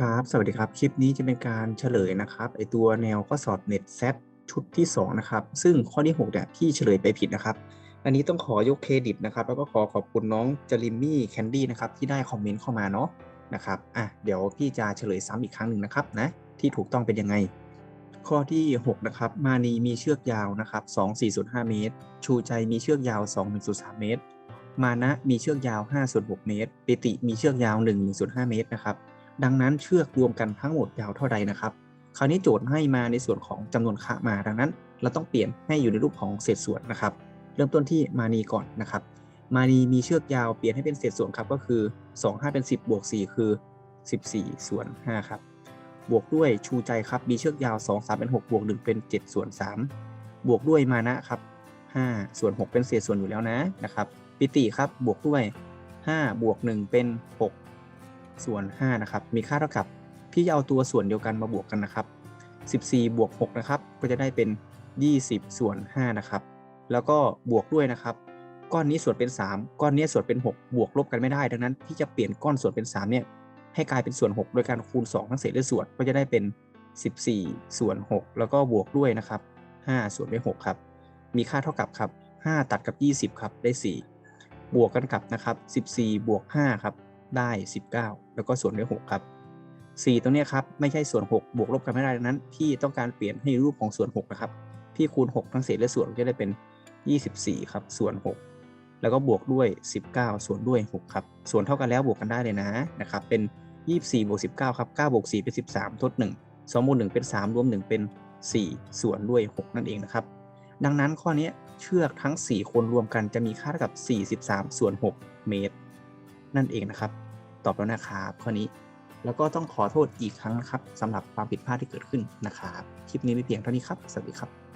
ครับ สวัสดีครับ คลิปนี้จะเป็นการเฉลยนะครับ ไอตัวแนวข้อสอบ Net z ชุดที่ 2 นะครับ ซึ่งข้อที่ 6 เนี่ย พี่เฉลยไปผิดนะครับ อันนี้ต้องขอยกเครดิตนะครับ แล้วก็ขอขอบคุณน้องจาริมมี่แคนดี้นะครับ ที่ได้คอมเมนต์เข้ามาเนาะ นะครับ อะ เดี๋ยวพี่จะเฉลยซ้ำอีกครั้งหนึ่งนะครับนะ ที่ถูกต้องเป็นยังไง ข้อที่ 6 นะครับ มานีมีเชือกยาวนะครับ2 4.5 เมตร ชูใจมีเชือกยาว2 1.3เมตร มานะมีเชือกยาว5.6 เมตร ปิติมีเชือกยาว1 1.5เมตรนะครับ ดังนั้นเชือกรวมกันทั้งหมดยาวเท่าใดนะครับ คราวนี้โจทย์ให้มาในส่วนของจำนวนค่ามาดังนั้น เราต้องเปลี่ยนให้อยู่ในรูปของเศษส่วนนะครับ เริ่มต้นที่มานีก่อนนะครับ มานีมีเชือกยาวเปลี่ยนให้เป็นเศษส่วนครับก็คือ 2 5 เป็น 10 บวก 4 คือ 14 ส่วน 5 ครับ บวกด้วยชูใจครับมีเชือกยาว 2 3 เป็น 6 บวก 1 เป็น 7 ส่วน 3 บวกด้วยมานะครับ5ส่วน 6 เป็นเศษส่วนอยู่แล้วนะนะครับ ปิติครับบวกด้วย 5 บวก 1 เป็น 6 ส่วน5นะครับมีค่าเท่ากับพี่จะเอาตัวส่วนเดียวกันมาบวกกันนะครับ 14 บวก6นะครับก็จะได้เป็น 20 ส่วน5นะครับแล้วก็บวกด้วยนะครับ ก้อนนี้ส่วนเป็น 3 ก้อนนี้ส่วนเป็น 6 บวกลบกันไม่ได้ดังนั้นพี่จะเปลี่ยนก้อนส่วนเป็น3เนี่ยให้กลายเป็นส่วน 6 โดยการคูณ 2 ทั้งเศษและส่วนก็จะได้เป็น 14 ส่วน 6 แล้วก็บวกด้วยนะครับ5ส่วนด้วย6ครับมีค่าเท่ากับครับ 5 ตัดกับ 20 ครับได้ 4 บวกกันกับนะครับ 14 บวก 5 ครับ ได้ 19 แล้วก็ส่วนด้วย 6 ครับ 4 ตรงนี้ครับ ไม่ใช่ส่วน 6 บวกลบกันไม่ได้ดังนั้น พี่ต้องการเปลี่ยนให้รูปของส่วน 6 นะครับ พี่คูณ 6 ทั้งเศษและส่วนก็จะได้เป็น 24 ครับ ส่วน 6 แล้วก็บวกด้วย 19 ส่วนด้วย 6 ครับ ส่วนเท่ากันแล้วบวกกันได้เลยนะนะครับ เป็น 24บวก19 ครับ 9บวก4เป็น 13 ทด 1 2บวก1เป็น 3 รวม 1 เป็น 4 ส่วนด้วย 6 นั่นเองนะครับ ดังนั้นข้อนี้เชือกทั้ง 4 คนรวมกันจะมีค่าเท่ากับ 43 ส่วน 6 เมตร นั่นเองนะครับ ตอบแล้วนะครับข้อนี้แล้วก็ต้องขอโทษอีกครั้งนะครับสำหรับความผิดพลาดที่เกิดขึ้นนะครับ คลิปนี้ไม่เพียงเท่านี้ครับ สวัสดีครับ